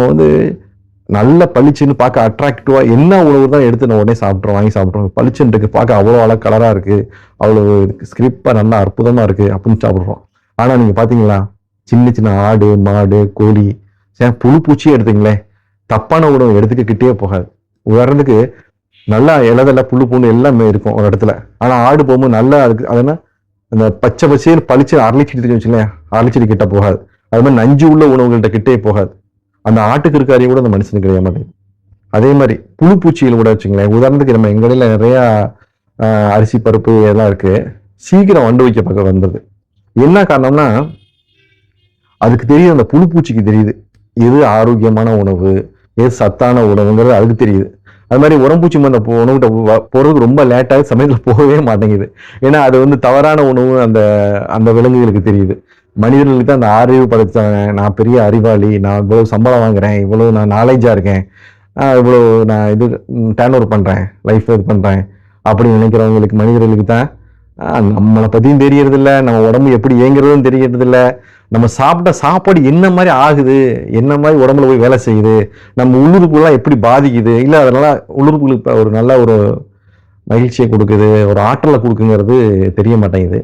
நம்ம வந்து நல்ல பளிச்சுன்னு பார்க்க அட்ராக்டிவாக என்ன உணவு தான் எடுத்து நம்ம உடனே சாப்பிட்றோம் வாங்கி சாப்பிட்றோம் பளிச்சுன்னு இருக்குது பார்க்க அவ்வளோ அழகாக கலராக இருக்குது அவ்வளோ ஸ்கிரிப்பாக நல்லா அற்புதமாக இருக்குது அப்படின்னு சாப்பிட்றோம். ஆனால் நீங்கள் பார்த்தீங்களா? சின்ன சின்ன ஆடு மாடு கோழி சரி புழு பூச்சியே எடுத்துங்களேன் தப்பான உணவு எடுத்துக்க கிட்டே போகாது. உதாரணத்துக்கு நல்லா இலதெல்லாம் புழு பூண்டு எல்லாமே இருக்கும் ஒரு இடத்துல. ஆனால் ஆடு போகும்போது நல்லா அதுக்கு அதனால் அந்த பச்சை பச்சைன்னு பளிச்சு அரளிச்செடி வச்சுங்களேன் அரளிச்செடி கிட்ட போகாது. அது மாதிரி நஞ்சு உள்ள உணவுகள்கிட்ட கிட்டே போகாது. அந்த ஆட்டுக்கு இருக்க கூட அந்த மனுஷனுக்கு கிடையாது மாட்டேங்குது அதே மாதிரி புழு பூச்சிகள் கூட வச்சுங்களேன். உதாரணத்துக்கு நம்ம எங்க நிறையா அரிசி பருப்பு எல்லாம் இருக்கு. சீக்கிரம் வண்டு வைக்க பக்கம் வந்தது. என்ன காரணம்னா அதுக்கு தெரியுது அந்த புழு பூச்சிக்கு தெரியுது. எது ஆரோக்கியமான உணவு எது சத்தான உணவுங்கிறது அதுக்கு தெரியுது. அது மாதிரி உரம்பூச்சி மந்த உணவுகிட்ட போகிறதுக்கு போறதுக்கு ரொம்ப லேட்டாக சமயத்தில் போகவே மாட்டேங்குது. ஏன்னா அது வந்து தவறான உணவு அந்த அந்த விலங்குகளுக்கு தெரியுது. மனிதர்களுக்கு தான் அந்த அறிவு படைத்தவன் நான் பெரிய அறிவாளி. நான் இவ்வளோ சம்பளம் வாங்குறேன். இவ்வளோ நான் நாலேஜாக இருக்கேன். இவ்வளோ நான் இது டேர்ன் ஓவர் லைஃப் இது பண்ணுறேன் அப்படின்னு நினைக்கிறவங்களுக்கு மனிதர்களுக்கு தான் நம்மளை பற்றியும் தெரியறதில்ல. நம்ம உடம்பு எப்படி இயங்குறதும் தெரியறதில்ல. நம்ம சாப்பிட்ட சாப்பாடு என்ன மாதிரி ஆகுது? என்ன மாதிரி உடம்புல போய் வேலை செய்யுது? நம்ம உள்ளுறுப்புலாம் எப்படி பாதிக்குது? இல்லை அதனால் உள்ளுறுப்புகளுக்கு ஒரு நல்ல ஒரு மகிழ்ச்சியை கொடுக்குது. ஒரு ஆற்றலை கொடுக்குங்கிறது தெரிய மாட்டேங்குது.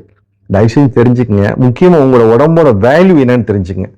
தயவுசெய்து தெரிஞ்சுக்கங்க. முக்கியமாக உங்களோட உடம்போட வேல்யூ என்னன்னு தெரிஞ்சுக்கங்க.